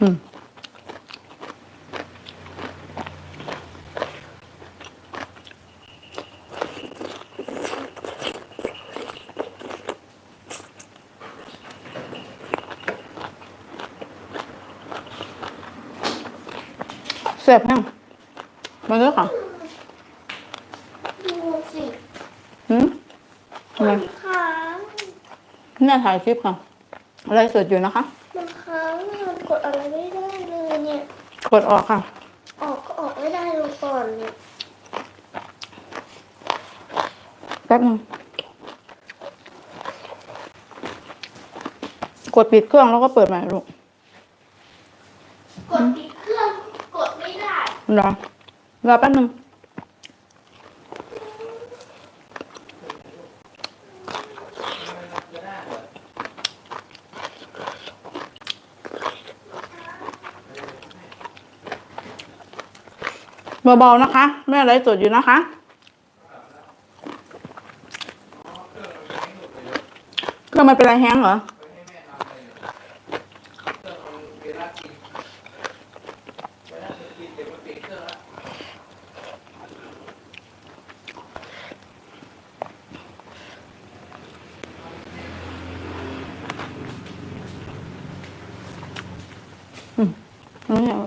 อืมเสียบแห้งมาเยอะค่ะดูสิหืมอะไรมันค้างแม่ถ่ายคลิปค่ะอะไรสดอยู่นะคะ มันค้างมันกด อะไรไม่ได้เลยเนี่ย กดออกค่ะ ออกก็ออกไม่ได้ลงก่อนเนี่ยแป๊บนึงกดปิดเครื่องแล้วก็เปิดใหม่ลูก กดปิดเครื่องกดไม่ได้รอรอแป๊บนึง เบาๆนะคะ แม่ไลฟ์สดอยู่นะคะเครื่องมันเป็นอะไรแห้งเหรอไม่เอา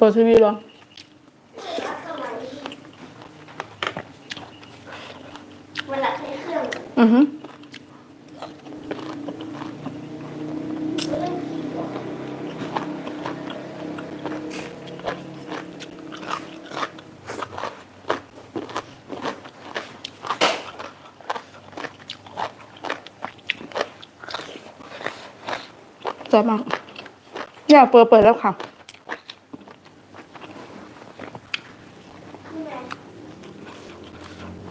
เปิดทีวีเหรอเวลาใช้เครื่องอือฮึแซ่บมากอย่าเปิดเปิดแล้วค่ะ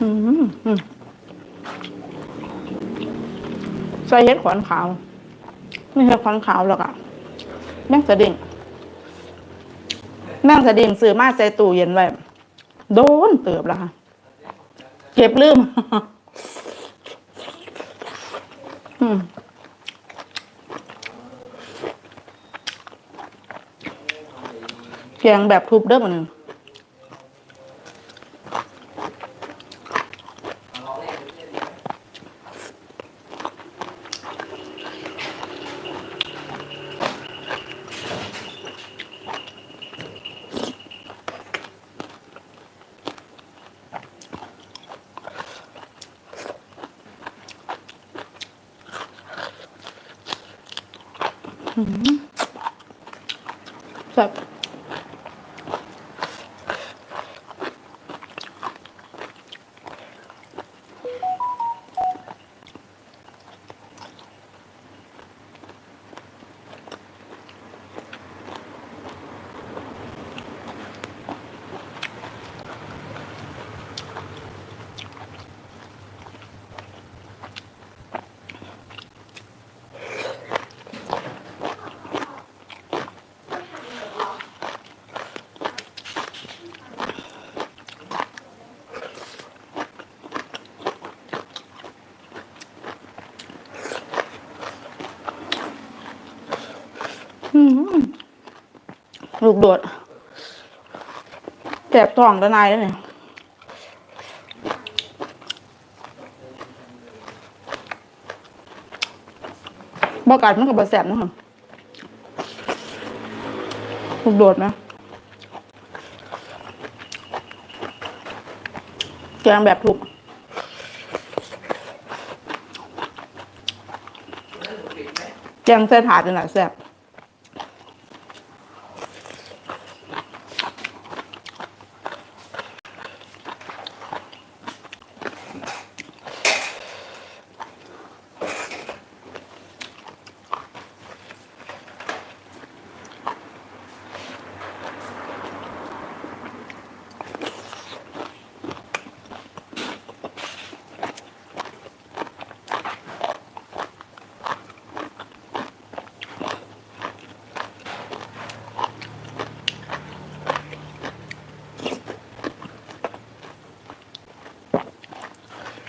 อืมอืมใส่เห็ดขวานขาว นี่เห็ดขวานขาวแล้วก็แม่งสะดิ่งแม่งสะดิ่งซื้อมาใส่ตู้เย็นไว้โดนเติบแล้วค่ะเก็บลืม อืมแกงแบบทุบเด้อมันหนึ่ง แบบอืม ลูกโดดแสบท้องตะนายแล้วเนี่ยบอกกัดมันกับบแสบนะครับลูกโดดไหมแกงแบบถูกแกงเส้นถาดนี่แหละแซ่บ